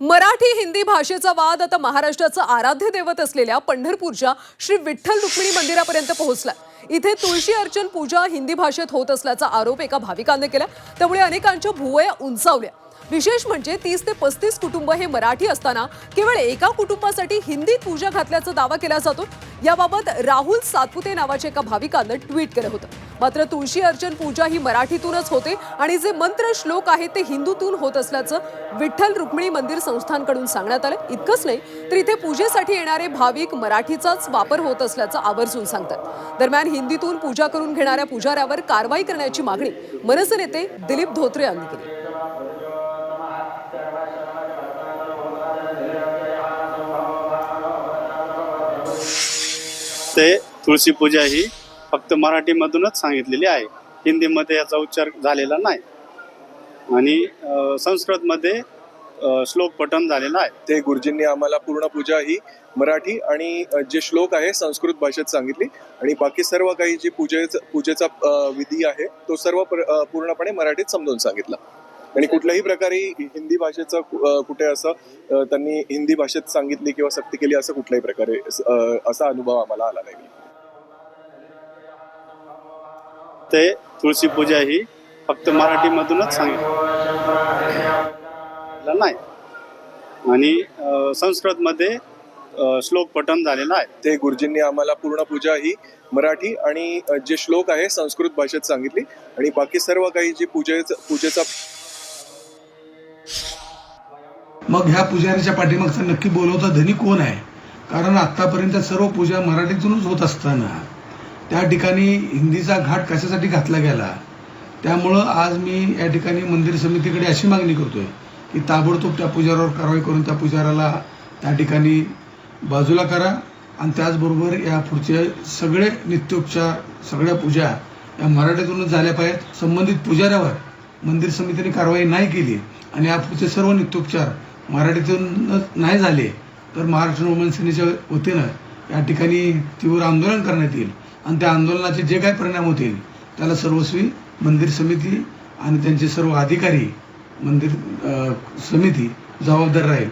मराठी हिंदी भाषेचा वाद आता महाराष्ट्राचं आराध्य दैवत असलेल्या पंढरपूरच्या श्री विठ्ठल रुक्मिणी मंदिरापर्यंत पोहोचला इथे तुळशी अर्चन पूजा हिंदी भाषेत होत असल्याचा आरोप एका भाविकाने केला. त्यामुळे अनेकांच्या भुवया उंचावल्या. विशेष म्हणजे तीस ते पस्तीस कुटुंब हे मराठी असताना केवळ एका कुटुंबासाठी हिंदीत पूजा घातल्याचा दावा केला जातो. याबाबत राहुल सातपुते नावाच्या एका भाविकानं ट्विट केलं होतं. मात्र तुळशी अर्चन पूजा ही मराठीतूनच होते आणि जे मंत्र श्लोक आहेत ते हिंदूतून होत असल्याचं विठ्ठल रुक्मिणी मंदिर संस्थांकडून सांगण्यात आलं. इतकंच नाही तर इथे पूजेसाठी येणारे भाविक मराठीचाच वापर होत असल्याचं आवर्जून सांगतात. दरम्यान हिंदीतून पूजा करून घेणाऱ्या पुजाऱ्यावर कारवाई करण्याची मागणी मनसे नेते दिलीप धोत्रे यांनी केली. ते तुळशी पूजा ही फक्त मराठीमधूनच सांगितलेली आहे. हिंदीमध्ये याचा उच्चार झालेला नाही. आणि संस्कृतमध्ये श्लोक पठण झालेला आहे. ते गुरुजींनी आम्हाला पूर्ण पूजा ही मराठी आणि जे श्लोक आहे संस्कृत भाषेत सांगितली. आणि बाकी सर्व काही जी पूजेचा पूजेचा विधी आहे तो सर्व पूर्णपणे मराठीत समजून सांगितला. आणि कुठल्याही प्रकारे हिंदी भाषेचं कुठे असं त्यांनी हिंदी भाषेत सांगितली किंवा सक्ती केली असं कुठल्याही प्रकारे असा अनुभव आम्हाला आला नाही. ते तुळशी पूजा ही फक्त मराठीमधूनच सांगितलेला नाही. आणि संस्कृतमध्ये श्लोक पठण झालेला आहे. ते गुरुजींनी आम्हाला पूर्ण पूजा ही मराठी आणि जे श्लोक आहे संस्कृत भाषेत सांगितली. आणि बाकी सर्व काही जी पूजेचा पूजेचा मग ह्या पुजाऱ्याच्या पाठीमागचा नक्की बोलवता धनी कोण आहे? कारण आतापर्यंत सर्व पूजा मराठीतूनच होत असताना त्या ठिकाणी हिंदीचा घाट कशासाठी घातला गेला? त्यामुळं आज मी या ठिकाणी मंदिर समितीकडे अशी मागणी करतोय की ताबडतोब त्या पुजारावर कारवाई करून त्या पुजाराला त्या ठिकाणी बाजूला करा. आणि त्याचबरोबर या पुढचे सगळे नित्योपचार सगळ्या पूजा या मराठीतूनच झाल्या पाहिजेत. संबंधित पुजाऱ्यावर मंदिर समितीने कारवाई नाही केली आणि या पुढचे सर्व नित्योपचार मराठीतूनच नाही झाले तर महाराष्ट्र रोमन सेनेच्या वतीनं या ठिकाणी तीव्र आंदोलन करण्यात येईल. आणि त्या आंदोलनाचे जे काही परिणाम होतील त्याला सर्वस्वी मंदिर समिती आणि त्यांचे सर्व अधिकारी मंदिर समिती जबाबदार राहील.